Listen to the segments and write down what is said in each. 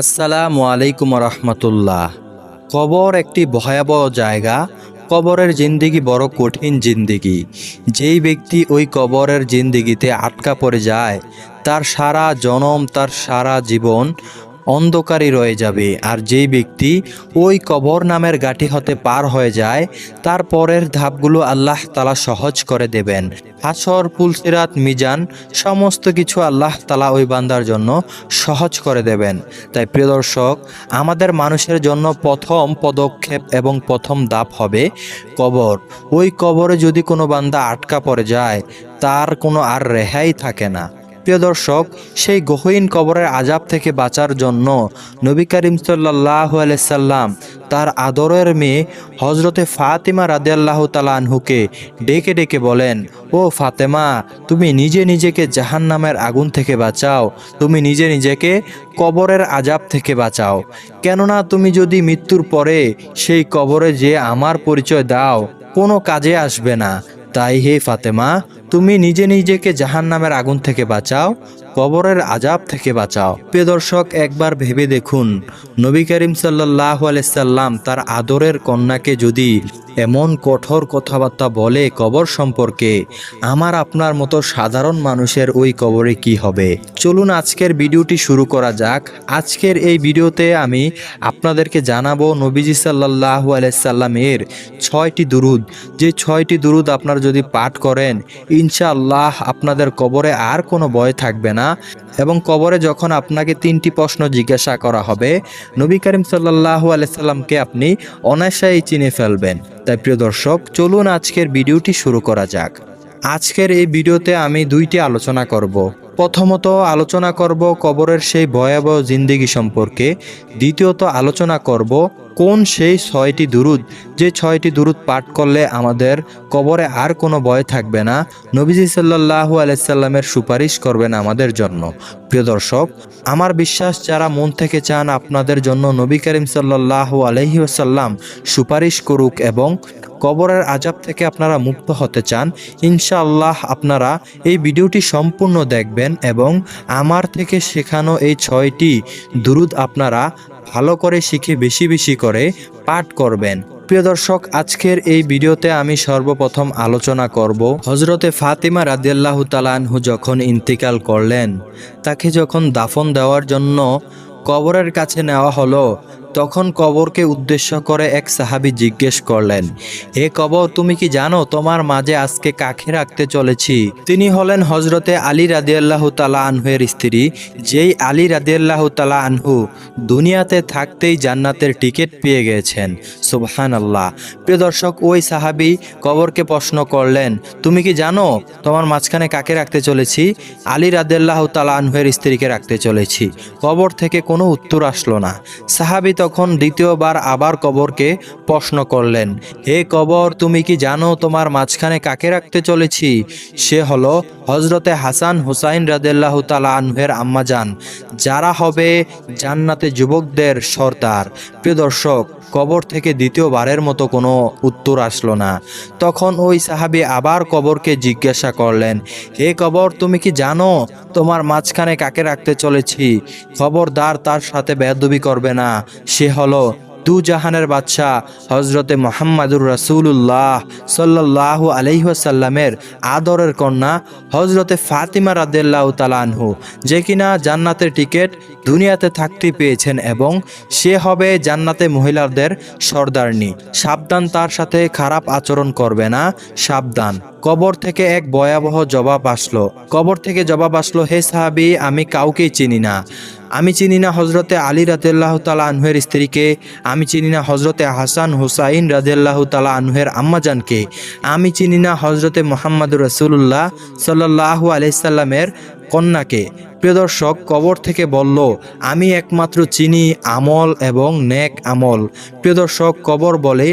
আসসালামু আলাইকুম রহমতুল্লাহ কবর একটি ভয়াবহ জায়গা। কবরের জিন্দিগি বড় কঠিন জিন্দিগি। যেই ব্যক্তি ওই কবরের জিন্দিগিতে আটকা পড়ে যায়, তার সারা জনম, তার সারা জীবন অন্ধকারই রয়ে যাবে। আর যেই ব্যক্তি ওই কবর নামের গাঠি হতে পার হয়ে যায়, তার পরের ধাপগুলো আল্লাহ তালা সহজ করে দেবেন। হাসর পুলসিরাত মিজান সমস্ত কিছু আল্লাহ তালা ওই বান্দার জন্য সহজ করে দেবেন। তাই প্রিয় দর্শক, আমাদের মানুষের জন্য প্রথম পদক্ষেপ এবং প্রথম ধাপ হবে কবর। ওই কবরে যদি কোনো বান্দা আটকা পড়ে যায়, তার কোনো আর রেহাই থাকে না। প্রিয় দর্শক, সেই গহীন কবরের আজাব থেকে বাঁচার জন্য নবী করিম সাল্লাহ সাল্লাম তার আদরের মেয়ে হজরতে ফাতেমা রাদিয়াল্লাহ তালা আনহুকে ডেকে ডেকে বলেন, ও ফাতেমা, তুমি নিজে নিজেকে জাহান্নামের আগুন থেকে বাঁচাও। তুমি নিজে নিজেকে কবরের আজাব থেকে বাঁচাও। কেননা তুমি যদি মৃত্যুর পরে সেই কবরে যে আমার পরিচয় দাও, কোনো কাজে আসবে না। তাই হে ফাতেমা তুমি নিজে নিজেকে জাহান নামের আগুন থেকে বাঁচাও। কবরের আজাব থেকে বাঁচাও। প্রিয় দর্শক, একবার ভেবে দেখুন, নবী করিম সাল্লাহ আলাইসাল্লাম তার আদরের কন্যাকে যদি এমন কঠোর কথাবার্তা বলে কবর সম্পর্কে, আমার আপনার মতো সাধারণ মানুষের ওই কবরে কি হবে? চলুন আজকের ভিডিওটি শুরু করা যাক। আজকের এই ভিডিওতে আমি আপনাদেরকে জানাব নবীজি সাল্লাহ আলাইসাল্লামের ছয়টি দুরুদ। যে ছয়টি দুরুদ আপনার যদি পাঠ করেন, ইনশাআল্লাহ আপনাদের কবরে আর কোনো ভয় থাকবে না। এবং কবরে যখন আপনাকে তিনটি প্রশ্ন জিজ্ঞাসা করা হবে, নবী করিম সাল্লাহ আলাইসাল্লামকে আপনি অনায়াসেই চিনে ফেলবেন। তাই প্রিয় দর্শক, চলুন আজকের ভিডিওটি শুরু করা যাক। আজকের এই ভিডিওতে আমি দুইটি আলোচনা করব। প্রথমত আলোচনা করব কবরের সেই ভয়াবহ জিন্দিগি সম্পর্কে। দ্বিতীয়ত আলোচনা করব কোন সেই ছয়টি দুরুদ? যে ছয়টি দুরুদ পাঠ করলে আমাদের কবরে আর কোনো ভয় থাকবে না, নবীজি সাল্লাহু আলাইসাল্লামের সুপারিশ করবেন আমাদের জন্য। প্রিয় দর্শক, আমার বিশ্বাস, যারা মন থেকে চান আপনাদের জন্য নবী করিম সাল্লাহু আলহি আসাল্লাম সুপারিশ করুক এবং কবরের আজাব থেকে আপনারা মুক্ত হতে চান, ইনশাআল্লাহ আপনারা এই ভিডিওটি সম্পূর্ণ দেখবেন এবং আমার থেকে শেখানো এই ছয়টি দুরুদ আপনারা ভালো করে শিখে বেশি বেশি করে পাঠ করবেন। প্রিয় দর্শক, আজকের এই ভিডিওতে আমি সর্বপ্রথম আলোচনা করব হজরতে ফাতিমা রাদিয়াল্লাহু তালানহু যখন ইন্তিকাল করলেন, তাকে যখন দাফন দেওয়ার জন্য কবরের কাছে নেওয়া হলো তখন কবরকে উদ্দেশ্য করে এক সাহাবি জিজ্ঞেস করলেন হে কবর তুমি কি জানো? তোমার মাঝে আজকে কাকে রাখতে চলেছি? তিনি হলেন হজরতে আলী রাদিয়াল্লাহ তালা আনহুয়ের স্ত্রী, যেই আলী রাদিয়াল্লাহ তালা আনহু দুনিয়াতে থাকতেই জান্নাতের টিকিট পেয়ে গেছেন। সুবহান আল্লাহ প্রিয় দর্শক, ওই সাহাবি কবরকে প্রশ্ন করলেন, তুমি কি জানো তোমার মাঝখানে কাকে রাখতে চলেছি? আলী রাদিয়াল্লাহ তালা আনহুয়ের স্ত্রীকে রাখতে চলেছি। কবর থেকে কোনো উত্তর আসলো না। সাহাবি তখন দ্বিতীয়বার আবার কবরকে প্রশ্ন করলেন, হে কবর, তুমি কি জানো তোমার মাঝখানে কাকে রাখতে চলেছি? সে হলো হজরতে হাসান হুসাইন রাদেল্লাহ তালা আনহের আম্মাজান, যারা হবে জান্নাতে যুবকদের সর্দার। প্রিয় দর্শক কবর থেকে দ্বিতীয়বারের মতো কোনো উত্তর আসলো না। তখন ওই সাহাবি আবার কবরকে জিজ্ঞাসা করলেন হে কবর তুমি কি জানো? তোমার মাঝখানে কাকে রাখতে চলেছি? খবরদার তার সাথে বেদবি করবে না। সে হলো দু জাহানের বাদশাহ হজরতে মোহাম্মদুর রাসুল্লাহ সাল্লাহ আলহিহাসাল্লামের আদরের কন্যা হজরতে ফাতিমা রাদেল্লাহ তালানহু যে কিনা জান্নাতের টিকিট দুনিয়াতে থাকতে পেয়েছেন এবং সে হবে জান্নাতে মহিলাদের সর্দারনি। সাবধান তার সাথে খারাপ আচরণ করবে না, সাবধান। কবর থেকে এক ভয়াবহ জবাব আসলো। কবর থেকে জবাব আসলো, হে সাহাবি, আমি কাউকেই চিনি না। আমি চিনি না হজরতে আলী রাদেল্লাহ তালা আনহের স্ত্রীকে, আমি চিনি না হজরতে হাসান হুসাইন রাদেল্লাহ তালা আনহের আম্মাজানকে, আমি চিনি না হজরতে মোহাম্মদ রসুল্লাহ সাল্লাহু আলাইসাল্লামের কন্যাকে প্রিয় দর্শক, কবর থেকে বলল, আমি একমাত্র চিনি, আমল এবং নেক আমল প্রিয় দর্শক, কবর বলে,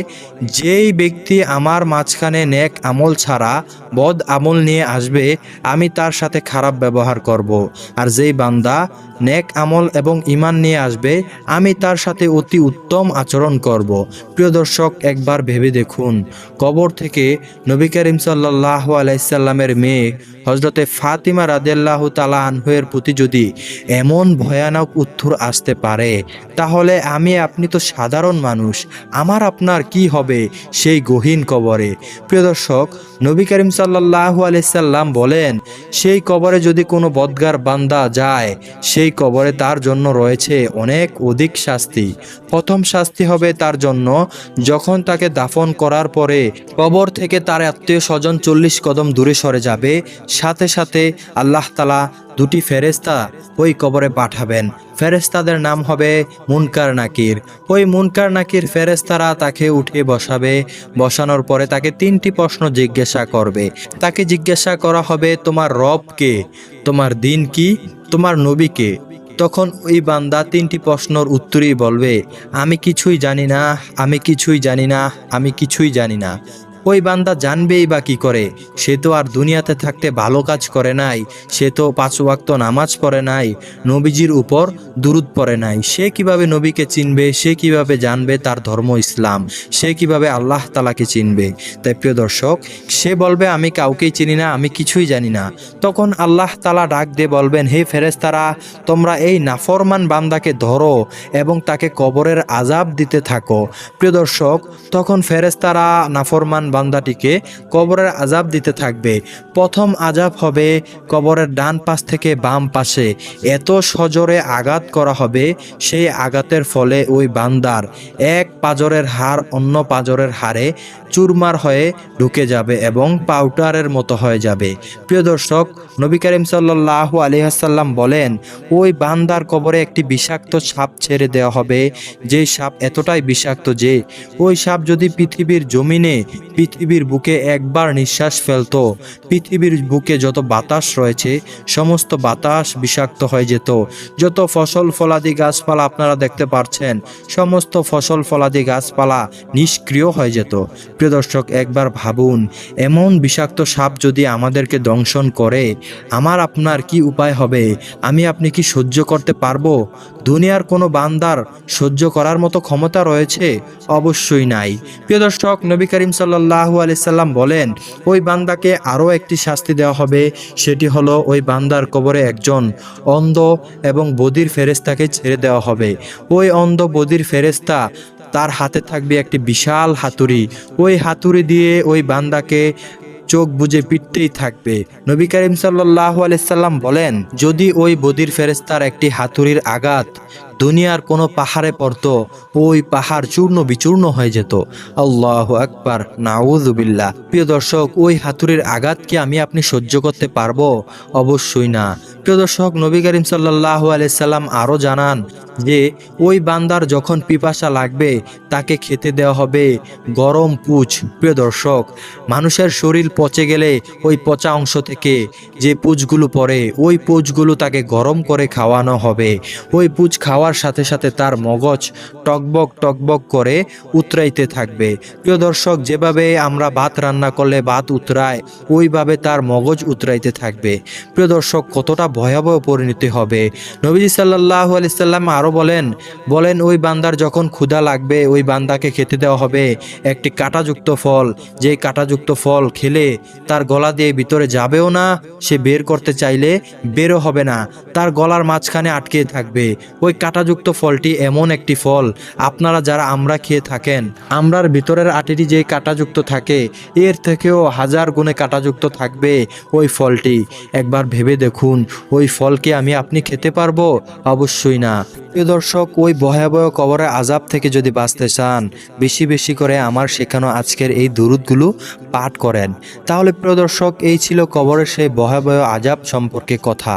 যেই ব্যক্তি আমার মাঝখানে নেক আমল ছাড়া বদ আমল নিয়ে আসবে, আমি তার সাথে খারাপ ব্যবহার করব। আর যেই বান্দা নেক আমল এবং ইমান নিয়ে আসবে, আমি তার সাথে অতি উত্তম আচরণ করব। প্রিয় দর্শক, একবার ভেবে দেখুন, কবর থেকে নবী করিম সাল্লাহ আলাইসাল্লামের মেয়ে হজরতে ফাতিমা রাদেল্লাহ তালা আনহুয়ের প্রতি যদি এমন ভয়ানক উত্থুর আসতে পারে, তাহলে আমি, আপনি তো সাধারণ মানুষ, আমার আপনার কি হবে সেই গহীন কবরে? প্রিয় দর্শক, নবী করিম সাল্লাহ আলাইসাল্লাম বলেন, সেই কবরে যদি কোনো বদগার বান্দা যায়, সেই কবরে তার জন্য রয়েছে অনেক অধিক শাস্তি। প্রথম শাস্তি হবে তার জন্য যখন তাকে দাফন করার পরে কবর থেকে তার আত্মীয় স্বজন চল্লিশ কদম দূরে সরে যাবে। সাথে সাথে আল্লাহ তালা দুটি ফেরেস্তা ওই কবরে পাঠাবেন। ফেরেস্তাদের নাম হবে মুনকার নাকির। ওই মুনকার নাকির ফেরেস্তারা তাকে উঠে বসাবে। বসানোর পরে তাকে তিনটি প্রশ্ন জিজ্ঞাসা করবে। তাকে জিজ্ঞাসা করা হবে, তোমার রব কে? তোমার দিন কি? তোমার নবীকে তখন ওই বান্দা তিনটি প্রশ্নর উত্তরই বলবে, আমি কিছুই জানি না, আমি কিছুই জানি না, আমি কিছুই জানি না। ওই বান্দা জানবেই বা কি করে? সে তো আর দুনিয়াতে থাকতে ভালো কাজ করে নাই, সে তো পাঁচ ওয়াক্ত নামাজ পড়ে নাই, নবীজির উপর দুরুদ পড়ে নাই। সে কীভাবে নবীকে চিনবে? সে কীভাবে জানবে তার ধর্ম ইসলাম? সে কীভাবে আল্লাহ তালাকে চিনবে? তাই প্রিয় দর্শক, সে বলবে, আমি কাউকেই চিনি না, আমি কিছুই জানি না। তখন আল্লাহ তালা ডাক দিয়ে বলবেন, হে ফেরেস্তারা তোমরা এই নাফরমান বান্দাকে ধরো এবং তাকে কবরের আজাব দিতে থাকো। প্রিয় দর্শক, তখন ফেরেস্তারা নাফরমান বান্দাটিকে কবরের আজাব দিতে থাকবে। প্রথম আজাব হবে কবরের ডান পাশ থেকে বাম পাশে। এত সজোরে আঘাত করা হবে, সেই আঘাতের ফলে ওই বান্দার এক পাজরের হাড় অন্য পাজরের হাড়ে চুরমার হয়ে ঢুকে যাবে এবং পাউটারের মতো হয়ে যাবে। প্রিয় দর্শক, নবী করিম সাল্লাহ আলিহাসাল্লাম বলেন, ওই বান্দার কবরে একটি বিষাক্ত সাপ ছেড়ে দেওয়া হবে। যে সাপ এতটাই বিষাক্ত যে, ওই সাপ যদি পৃথিবীর জমিনে পৃথিবীর বুকে একবার নিঃশ্বাস ফেলতো। পৃথিবীর বুকে যত বাতাস রয়েছে, সমস্ত বাতাস বিষাক্ত হয়ে যেত। যত ফসল ফলাদি গাছপালা আপনারা দেখতে পাচ্ছেন সমস্ত ফসল ফলাদি গাছপালা নিষ্ক্রিয় হয়ে যেত। প্রিয় দর্শক, একবার ভাবুন, এমন বিষাক্ত সাপ যদি আমাদেরকে দংশন করে, আমার আপনার কি উপায় হবে? আমি আপনি কি সহ্য করতে পারব? দুনিয়ার কোনো বান্দার সহ্য করার মতো ক্ষমতা রয়েছে? অবশ্যই নাই। প্রিয় দর্শক, নবী করিম সাল্লাহু আলাইসাল্লাম বলেন, ওই বান্দাকে আরও একটি শাস্তি দেওয়া হবে, সেটি হলো ওই বান্দার কবরে একজন অন্ধ এবং বদির ফেরেস্তাকে ছেড়ে দেওয়া হবে। ওই অন্ধ বদির ফেরেস্তা তার হাতে থাকবে একটি বিশাল হাতুড়ি। ওই হাতুড়ি দিয়ে ওই বান্দাকে চোখ বুজে পিটতেই থাকবে। নবী করিম সাল্লাহ আলাইসাল্লাম বলেন, যদি ওই বদির ফেরেস্তার একটি হাতুড়ির আঘাত দুনিয়ার কোনো পাহাড়ে পড়ত, ওই পাহাড় চূর্ণ বিচূর্ণ হয়ে যেত। আল্লাহ আকবার নাউজুবিল্লা প্রিয় দর্শক, ওই হাতুরের আঘাতকে আমি আপনি সহ্য করতে পারব? অবশ্যই না। প্রিয় দর্শক, নবী করিম সাল্লাহ আলাইসাল্লাম আরও জানান যে ওই বান্দার যখন পিপাসা লাগবে, তাকে খেতে দেওয়া হবে। গরম পুচ, প্রিয় দর্শক, মানুষের শরীর পচে গেলে ওই পচা অংশ থেকে যে পুচগুলো পড়ে, ওই পুচগুলো তাকে গরম করে খাওয়ানো হবে। ওই পুচ খাওয়ার সাথে সাথে তার মগজ টকবক টকবক করে উতরাইতে থাকবে। প্রিয় দর্শক, যেভাবে আমরা ভাত রান্না করলে ভাত উতরায়, ওইভাবে তার মগজ উতরাইতে থাকবে। প্রিয় দর্শক, কতটা ভয়াবহ পরিণতি হবে। নবীজি সাল্লাহ আলিয়াল্লাম আরও বলেন বলেন, ওই বান্দার যখন ক্ষুধা লাগবে, ওই বান্দাকে খেতে দেওয়া হবে। একটি কাঁটাযুক্ত ফল, যেই কাঁটাযুক্ত ফল খেলে তার গলা দিয়ে ভিতরে যাবেও না, সে বের করতে চাইলে বেরও হবে না। তার গলার মাঝখানে আটকে থাকবে। ওই কাঁটাযুক্ত ফলটি এমন একটি ফল, আপনারা যারা আমরা খেয়ে থাকেন, আমরার ভিতরের আটিটি যে কাঁটাযুক্ত থাকে, এর থেকেও হাজার গুণে কাঁটাযুক্ত থাকবে ওই ফলটি। একবার ভেবে দেখুন, ওই ফলকে আমি আপনি খেতে পারব? অবশ্যই না। প্রিয় দর্শক, ওই ভয়াবহ কবরের আজাব থেকে যদি বাঁচতে চান, বেশি বেশি করে আমার শেখানো আজকের এই দুরুদগুলো পাঠ করেন। তাহলে প্রিয় দর্শক, এই ছিল কবরের সেই ভয়াবহ আজাব সম্পর্কে কথা।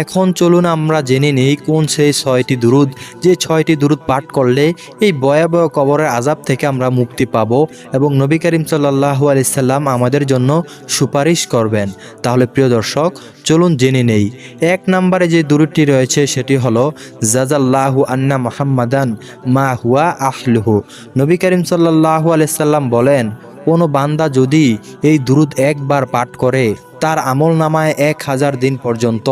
এখন চলুন আমরা জেনে নেই কোন সেই ছয়টি দুরুদ। যে ছয়টি দুরুদ পাঠ করলে এই ভয়াবহ কবরের আজাব থেকে আমরা মুক্তি পাব এবং নবী করিম সাল্লাহু আলিয়াল্লাম আমাদের জন্য সুপারিশ করবেন। তাহলে প্রিয় দর্শক চলুন জেনে নেই। এক নম্বরে যে দূরটি রয়েছে সেটি হলো জাজাল্লাহু আন্না মোহাম্মদান মা হুয়া আহলুহু। নবী করিম সাল্লাহু আলাইসাল্লাম বলেন, কোনো বান্দা যদি এই দুরুদ একবার পাঠ করে, তার আমল নামায় এক হাজার দিন পর্যন্ত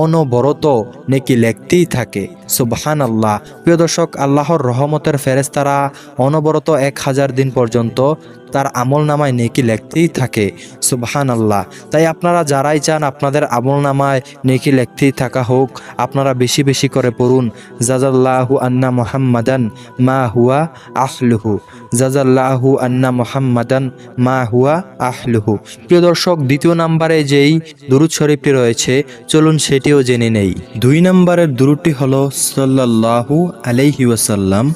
অনবরত নেকি লেখতেই থাকে। সুবহান আল্লাহ প্রিয় দর্শক, আল্লাহর রহমতের ফেরেস্তারা অনবরত এক হাজার দিন পর্যন্ত তার আমল নামায় নেকি লেখতেই থাকে। সুবহান আল্লাহ তাই আপনারা যারাই চান আপনাদের আমল নামায় নেকি লেখতেই থাকা হোক, আপনারা বেশি বেশি করে পড়ুন। জাজাল্লাহু আন্না মোহাম্মদান মা হুয়া আহলুহু। জাজাল্লাহু আন্না মোহাম্মদান মা হুয়া আহলুহু। প্রিয় দর্শক, দ্বিতীয় নাম্বারে যেই দুরুদ শরীফটি রয়েছে, চলুন সেটিও জেনে নেই। দুই নম্বরের দুরুদটি হলো সাল্লাল্লাহু আলাইহি ওয়াসাল্লাম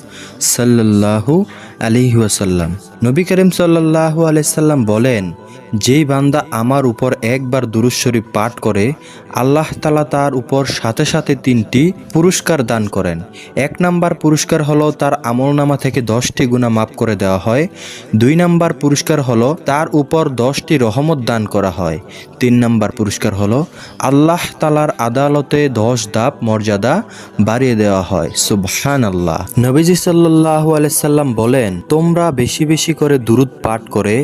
সাল্লাল্লাহু আলাইহি ওয়াসাল্লাম। নবী করিম সাল্লাহু আলাইসাল্লাম বলেন যেই বান্দা আমার উপর একবার দুরুদ শরীফ পাঠ করে, আল্লাহ তালা তার উপর সাথে সাথে তিনটি পুরস্কার দান করেন। এক নাম্বার পুরস্কার হলো তার আমলনামা থেকে দশটি গুণা মাফ করে দেওয়া হয়। দুই নাম্বার পুরস্কার হলো তার উপর দশটি রহমত দান করা হয়। তিন নাম্বার পুরস্কার হলো আল্লাহ তালার আদালতে দশ দাপ মর্যাদা বাড়িয়ে দেওয়া হয়। সুবহান আল্লাহ নবীজি সাল্লাহু আলাইসাল্লাম বলেন, তোমরা বেশি বেশি করে দুরুদ পাঠ করে,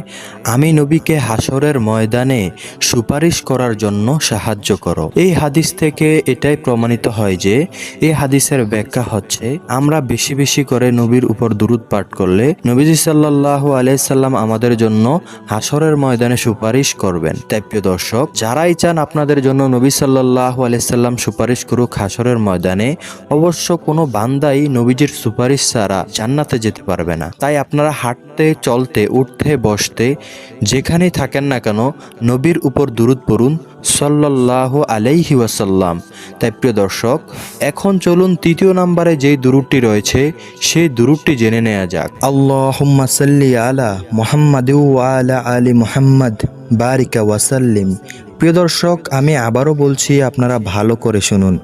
আমি নবীকে হাসরের ময়দানে সুপারিশ করার জন্য সাহায্য করো। এই হাদিস থেকে এটাই প্রমাণিত হয় যে, এই হাদিসের ব্যাখ্যা হচ্ছে, আমরা বেশি বেশি করে নবীর উপর দুরুদ পাঠ করলে নবীজি সাল্লাহু আলাইসাল্লাম আমাদের জন্য হাসরের ময়দানে সুপারিশ করবেন। তাই প্রিয় দর্শক, যারাই চান আপনাদের জন্য নবী সাল্লাহু আলাইসাল্লাম সুপারিশ করুক হাসরের ময়দানে, অবশ্য কোনো বান্দাই নবীজির সুপারিশ ছাড়া জান্নাতে যেতে পারবে না। তাই আপনারা হাঁটতে, চলতে, উঠতে, বসতে, যেখানেই থাকেন না কেন, নবীর উপর দুরুদ পড়ুন সাল্লাহ আলাইহি ওয়াসাল্লাম। তাই প্রিয় দর্শক, এখন চলুন তৃতীয় নম্বরে যেই দুরুদটি রয়েছে, সেই দুরুদটি জেনে নেওয়া যাক। আল্লাহুম্মা সাল্লি আলা মুহাম্মাদ আলা আলী মোহাম্মদ, বারিকা ওয়াসাল্লিম প্রিয় দর্শক, আমি আবারও বলছি, আপনারা ভালো করে শুনুন।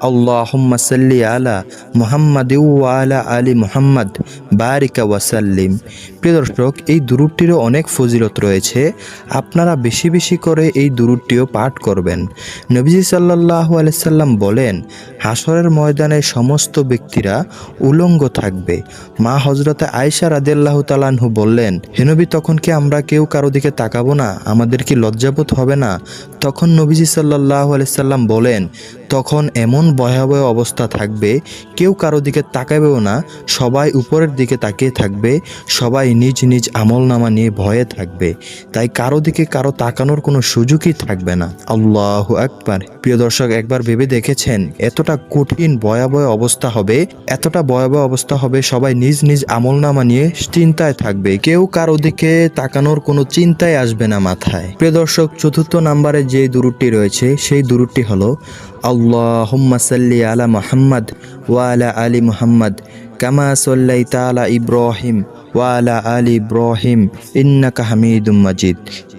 আল্লাহুম্মা সাল্লি আলা মুহাম্মাদ আলা আলি মুহাম্মদ। বারিকা ওয়াসাল্লিম প্রিয় এই দুরুদটিরও অনেক ফজিলত রয়েছে। আপনারা বেশি বেশি করে এই দুরুদটিও পাঠ করবেন। নবীজি সাল্লাল্লাহু আলাইহি সাল্লাম বলেন হাসরের ময়দানে সমস্ত ব্যক্তিরা উলঙ্গ থাকবে। মা হজরতে আয়েশা রাদিয়াল্লাহু তালানহু বললেন হেনবি তখন কি আমরা কেউ কারও দিকে তাকাবো না? আমাদের কি লজ্জাবোধ হবে না? তখন নবীজি সাল্লাল্লাহু আলাইহি সাল্লাম বলেন, তখন এমন ভয়াবহ অবস্থা থাকবে, কেউ কারও দিকে তাকাবেও না, সবাই উপরের দিকে তাকিয়ে থাকবে, সবাই নিজ নিজ আমল নামা নিয়ে ভয়ে থাকবে, তাই কারও দিকে কারও তাকানোর কোনো সুযোগই থাকবে না। আল্লাহ একবার প্রিয় দর্শক, একবার ভেবে দেখেছেন এতটা কঠিন ভয়াবহ অবস্থা হবে, এতটা ভয়াবহ অবস্থা হবে, সবাই নিজ নিজ আমল নামা নিয়ে চিন্তায় থাকবে, কেউ কারও দিকে তাকানোর কোনো চিন্তায় আসবে না মাথায়। প্রিয় দর্শক, চতুর্থ নাম্বারে যে দুরুটটি রয়েছে, সেই দুরুটটি হলো আল্লাহ সাল্লি আলা মুহাম্মদ ওয়া আলা মুহাম্মদ কামা সাল্লাইতা আলা ইব্রাহিম ওয়ালা আলী ইব্রাহিম ইন্নাকা হামিদুম মাজিদ।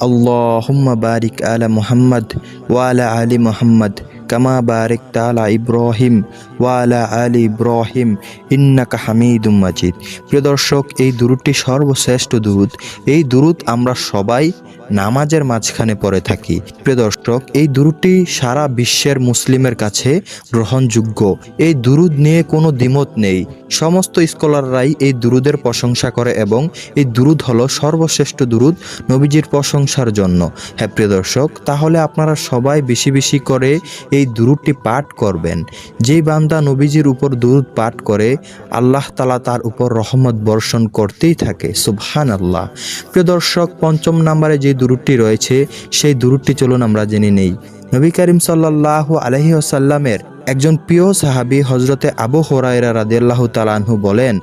আল্লাহুম্মা বারিক আলা মুহাম্মদ ওয়ালা আলী মুহাম্মদ কামা বারিক তালা ইব্রাহিম ওয়ালা আলী ইব্রাহিম ইন্নাকা হামিদুম মাজিদ। প্রিয় দর্শক, এই দুরুদটি সর্বশ্রেষ্ঠ দুরুদ। এই দুরুদ আমরা সবাই নামাজের মাঝখানে পড়ে থাকি। প্রিয় দর্শক, এই দুরুদটি সারা বিশ্বের মুসলিমের কাছে গ্রহণযোগ্য। এই দুরুদ নিয়ে কোনো দ্বিমত নেই। সমস্ত স্কলাররাই এই দুরুদের প্রশংসা করে এবং এই দুরুদ হলো সর্বশ্রেষ্ঠ দুরুদ নবীজির প্রশংসার জন্য। হ্যাঁ প্রিয় দর্শক, তাহলে আপনারা সবাই বেশি বেশি করে এই দুরুদটি পাঠ করবেন। যেই বান্দা নবীজির উপর দুরুদ পাঠ করে, আল্লাহ তালা তার উপর রহমত বর্ষণ করতেই থাকে। সুবহান আল্লাহ প্রিয় দর্শক, পঞ্চম নাম্বারে যে দুরুদটি রয়েছে সেই দুরুদটি চলুন আমরা জেনে নেই। নবী করিম সাল্লাহ আলহি আসাল্লামের একজন প্রিয় সাহাবী হজরতে আবু হরাইরা রাদিয়াল্লাহু তালানহু বলেন,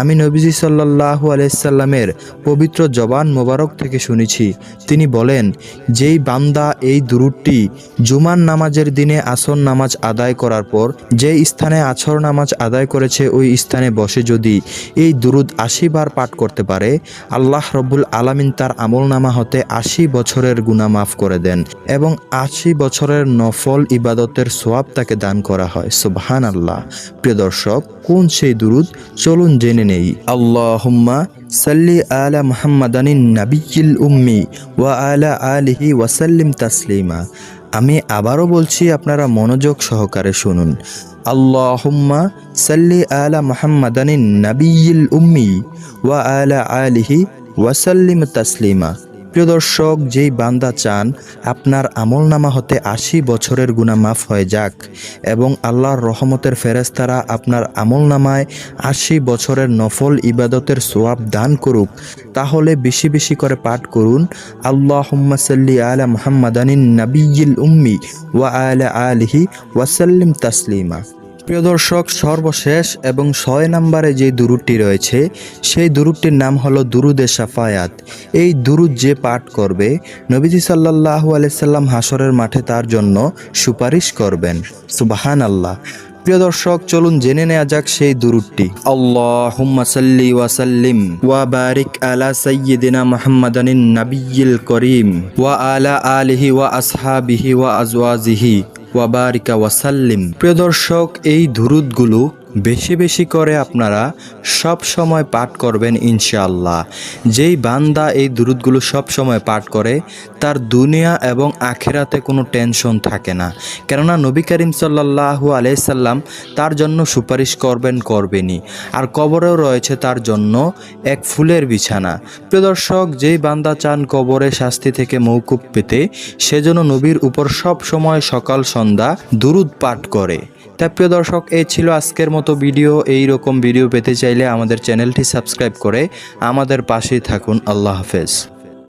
আমি নবীজি সাল্লাল্লাহু আলাইসাল্লামের পবিত্র জবান মোবারক থেকে শুনেছি। তিনি বলেন, যেই বান্দা এই দুরুদটি জুমান নামাজের দিনে আসর নামাজ আদায় করার পর, যে স্থানে আছর নামাজ আদায় করেছে ওই স্থানে বসে যদি এই দুরুদ আশি বার পাঠ করতে পারে, আল্লাহ রব্বুল আলামিন তার আমল নামা হতে আশি বছরের গুণা মাফ করে দেন এবং আশি বছরের নফল ইবাদতের সোয়াব তাকে দান করা হয়। সুবহান আল্লাহ প্রিয় দর্শক, কোন সেই দুরুদ? চলুন জেনে নেই। আল্লাহুম্মা সাল্লি আলা মুহাম্মাদানিন নাবিয়িল উম্মি ওয়া আলা আলিহি ওয়াসাল্লিম তাসলিমা। আমি আবারও বলছি, আপনারা মনোযোগ সহকারে শুনুন। আল্লাহুম্মা সাল্লি আলা মুহাম্মাদানিন নাবিয়িল উম্মি ওয়া আলা আলিহি ওয়াসাল্লিম তাসলিমা। প্রিয় দর্শক, যেই বান্দা চান, আপনার আমল নামা হতে আশি বছরের গুণা মাফ হয়ে যাক এবং আল্লাহর রহমতের ফেরেস্তারা আপনার আমল নামায় আশি বছরের নফল ইবাদতের সোয়াব দান করুক, তাহলে বেশি বেশি করে পাঠ করুন আল্লাহ সাল্লি আলা মুহাম্মাদানিন নাবিয়িল উম্মি ওয়া আলা আলিহি ওয়াসাল্লিম তাসলিমা। প্রিয় দর্শক, সর্বশেষ এবং ছয় নম্বরে যে দুরুদটি রয়েছে, সেই দুরুদটির নাম হলো দুরুদে সাফায়াত এই দুরুদ যে পাঠ করবে, নবীজি সাল্লাল্লাহু আলাইসাল্লাম হাসরের মাঠে তার জন্য সুপারিশ করবেন। সুবাহান আল্লাহ প্রিয় দর্শক, চলুন জেনে নেওয়া যাক সেই দুরুদটি। আল্লাহুম্মা সাল্লি ওয়া ওয়া বারিক আলা সাইয়্যিদিনা মুহাম্মাদানিন নাবিয়্যিল করিম ওয়া আলা আলিহি ওয়া আসহাবিহি ওয়া আজওয়াজিহি। ওয়াবারিকা ওয়াসাল্লিম প্রিয় দর্শক এই দুরুদগুলো বেশি বেশি করে আপনারা সব সময় পাঠ করবেন ইনশাআল্লাহ। যেই বান্দা এই দুরুদগুলো সব সময় পাঠ করে, তার দুনিয়া এবং আখেরাতে কোনো টেনশন থাকে না। কেননা নবী করিম সাল্লাহু আলাইসাল্লাম তার জন্য সুপারিশ করবেন, করবেনই। আর কবরেও রয়েছে তার জন্য এক ফুলের বিছানা। প্রিয় দর্শক, যেই বান্দা চান কবরে শাস্তি থেকে মৌকুব পেতে সেজন্য নবীর উপর সব সময় সকাল সন্ধ্যা দুরুদ পাঠ করে। তা প্রিয় দর্শক, এই ছিল আজকের মতো ভিডিও। এই রকম ভিডিও পেতে চাইলে আমাদের চ্যানেলটি সাবস্ক্রাইব করে আমাদের পাশেই থাকুন। আল্লাহ হাফেজ।